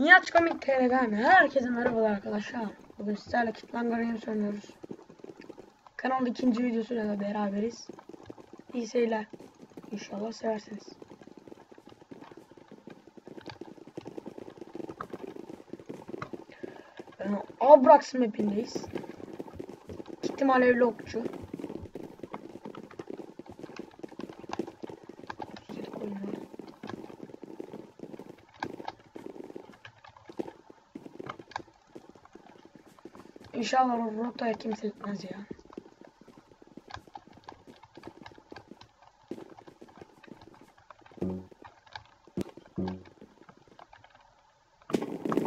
Nihat Komik TR'den herkese merhabalar arkadaşlar. Bugün sizlerle Kitlan Gary'ı söylüyoruz. Kanalın ikinci videosuyla da beraberiz. İyi seyirler. İnşallah seversiniz. Ee, Abrax mapindeyiz. Gittim alevli okçu. Üstelik oyun var. İnşallah rotaya kimse gitmez ya.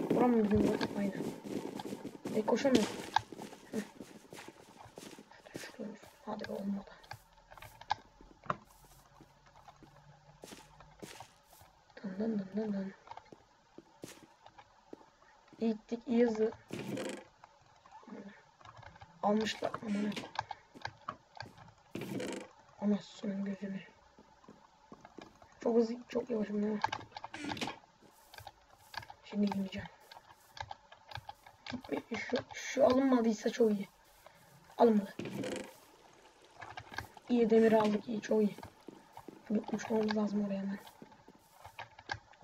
Buram bizim rota? Aynen. E koşamıyorum. Hadi olmadı. Dın dın dın dın dın. İyi gittik iyi hızlı. Almışlar aman. Anasının gözünü. Çok hızlı çok yavaşım değil mi? Şimdi. Gitme, Şu, şu alınmadıysa çok iyi. Alınmadı. İyi demir aldık iyi çok iyi. Şimdi uçmamız lazım oraya hemen.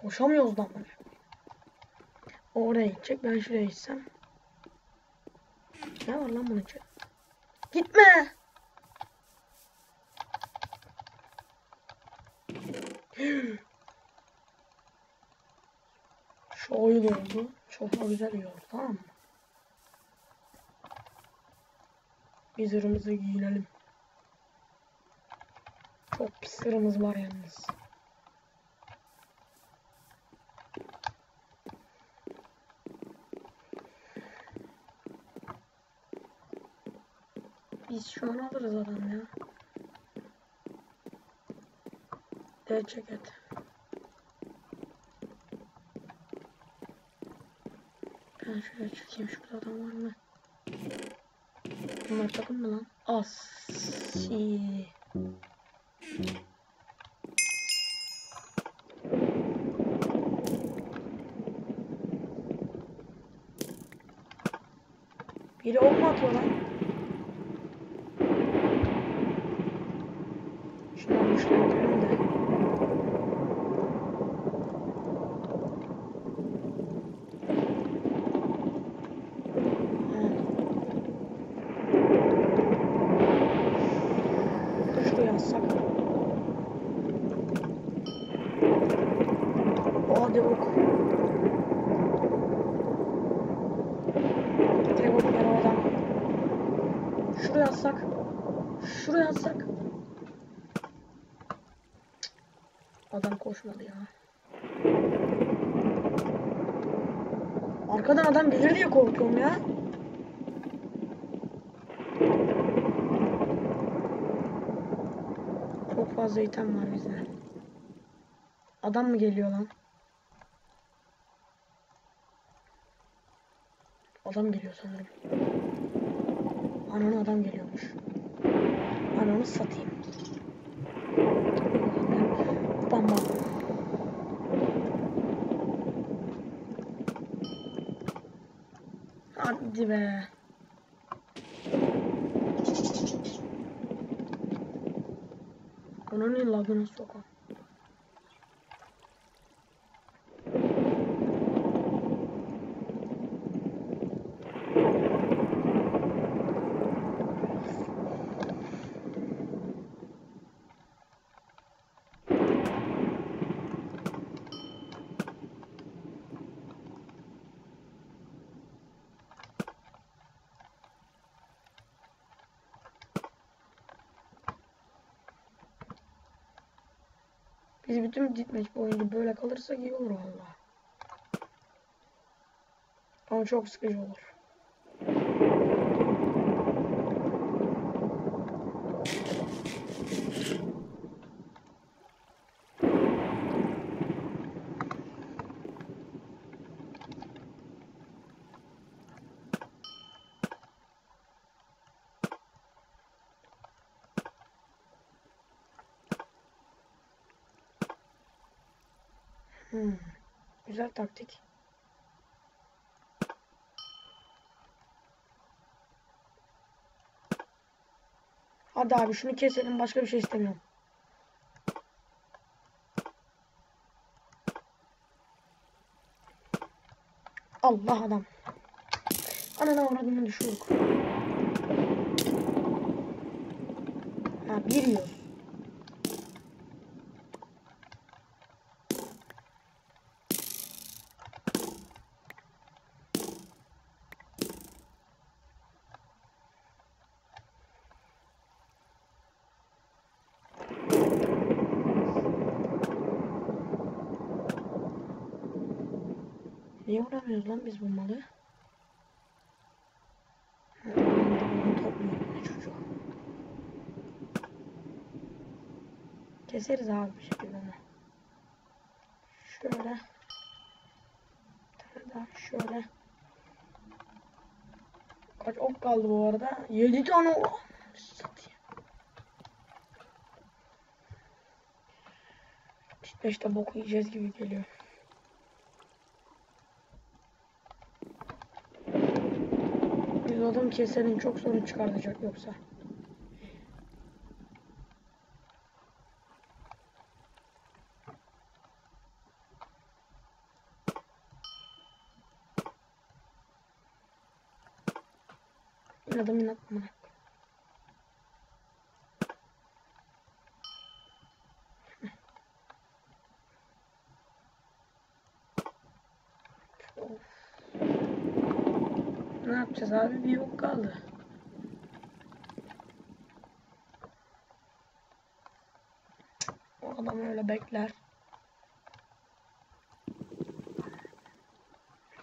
Koşamıyoruz lan bunu. Oraya gidecek ben şuraya gitsem. Ne var lan bunun için? Gitme. Şu oyun oldu. Çok da güzel iyi oldu tamam mı? Biz giyinelim. Çok pis zırhımız var yalnız. Biz şu an alırız adam ya. Dev ceket. Ben şöyle çıkayım şurada adam var mı? Bunlar takım mı lan? Asi. Biri ok mu lan? Şunu güçlendirelim de. Ha. Dur şuraya yazsak. O hadi ok. Direkt ok yer o adam. Yazsak. Şuraya yazsak. Adam koşmadı ya. Arkadan adam gelir diye korkuyorum ya. Çok fazla item var bizde. Adam mı geliyor lan? Adam geliyor sanırım. Ananı adam geliyormuş. Ananı satayım. Bam. Hadi be. Onun lagına sokam. Biz bütün ditmeç boyunca böyle kalırsak iyi olur valla. Ama çok sıkıcı olur. Hmm. Güzel taktik. Hadi abi şunu keselim. Başka bir şey istemiyorum. Allah adam. Anana avradını düşürdük. Ha bir yıl. Niye vuramıyoruz lan biz bu malı? Topluyor. Keseriz abi bir şekilde onu. Şöyle. Daha şöyle. Kaç ok kaldı bu arada? 7 tane ok. İşte işte bok yiyeceğiz gibi geliyor. Adam keselim çok sorun çıkartacak yoksa. İnadım inat yapacağız abi? Bir yok kaldı. O adam öyle bekler.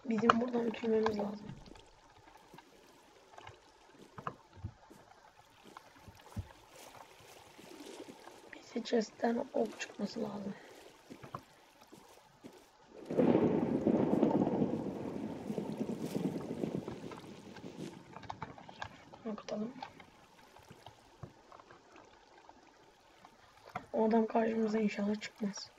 Bizim buradan tüymemiz lazım. Bize chest'ten ok çıkması lazım. O adam karşımıza inşallah çıkmaz.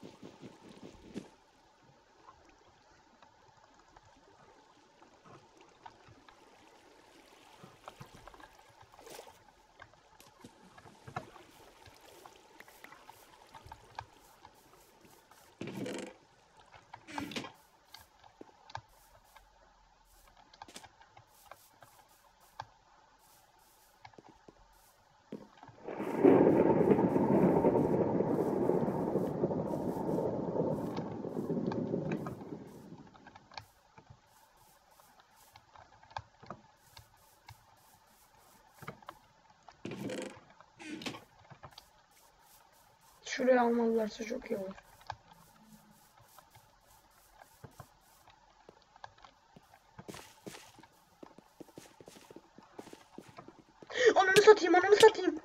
Şuraya almalılarsa çok iyi olur. Ananı satayım, ananı satayım.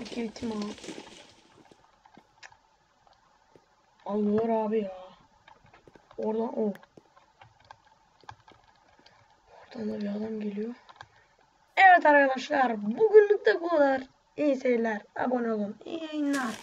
İki bitim abi. Alıyor abi ya. Oradan o. Oradan da bir adam geliyor. Evet arkadaşlar bugünlük de bu kadar. İyi seyirler. Abone olun. İyi yayınlar.